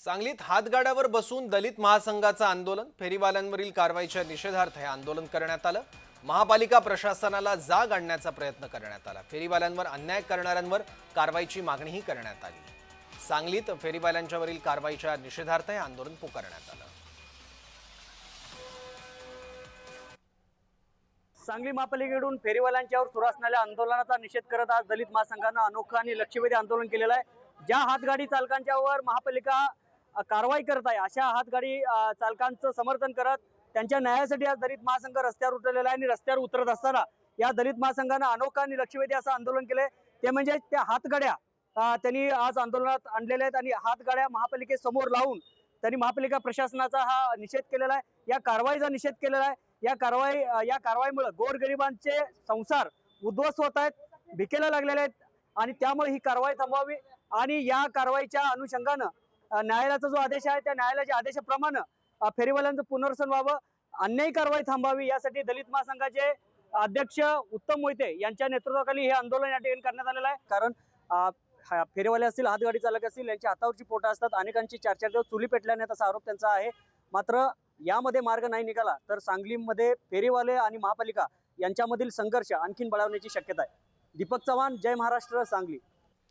सांगलीत हातगाड्यावर बसून दलित महासंघाचं आंदोलन फेरीवाल्यांवरील कारवाईच्या निषेधार्थ हे आंदोलन करण्यात आलं. महापालिका प्रशासनाला जाग आणण्याचा प्रयत्न करण्यात आला. फेरीवाल्यांवर अन्याय करणाऱ्यांवर कारवाईची मागणीही करण्यात आली. सांगलीत फेरीवाल्यांच्यावरील कारवाईच्या निषेधार्थ हे आंदोलन पुकारण्यात आलं. सांगली महापालिकेकडून फेरीवाल्यांच्यावर सुरू असणाऱ्या आंदोलनाचा निषेध करत आज दलित महासंघानं अनोखं आणि लक्षवेधी आंदोलन केलेलं आहे. ज्या हातगाडी चालकांच्यावर महापालिका कारवाई करत आहे. अशा हातगाडी चालकांचं समर्थन करत त्यांच्या न्यायासाठी आज दलित महासंघ रस्त्यावर उतरलेला आहे आणि रस्त्यावर उतरत असताना या दलित महासंघानं अनोखं आणि लक्षवेधी असं आंदोलन केलंय. ते म्हणजे त्या हातगाड्या त्यांनी आज आंदोलनात आणलेल्या आहेत आणि हातगाड्या महापालिकेसमोर लावून त्यांनी महापालिका प्रशासनाचा हा निषेध केलेला आहे. या कारवाईचा निषेध केलेला आहे. या कारवाई या कारवाईमुळे गोरगरिबांचे संसार उद्ध्वस्त होत आहेत भिकेला लागलेले आहेत आणि त्यामुळे ही कारवाई थांबवावी आणि या कारवाईच्या अनुषंगानं न्यायालयाचा जो आदेश आहे त्या न्यायालयाच्या आदेशाप्रमाणे फेरीवाल्यांचं पुनर्वसन व्हावं अन्यायी कारवाई थांबावी यासाठी दलित महासंघाचे अध्यक्ष उत्तम मोहिते यांच्या नेतृत्वाखाली हे आंदोलन या ठिकाणी करण्यात आलेलं आहे. कारण फेरीवाले असतील हातगाडी चालक असतील यांच्या हातावरची पोटं असतात अनेकांची चार चार दिवस चुली पेटल्याने असा आरोप त्यांचा आहे. मात्र यामध्ये मार्ग नाही निघाला तर सांगलीमध्ये फेरीवाले आणि महापालिका यांच्यामधील संघर्ष आणखीन बळावण्याची शक्यता आहे. दीपक चव्हाण जय महाराष्ट्र सांगली.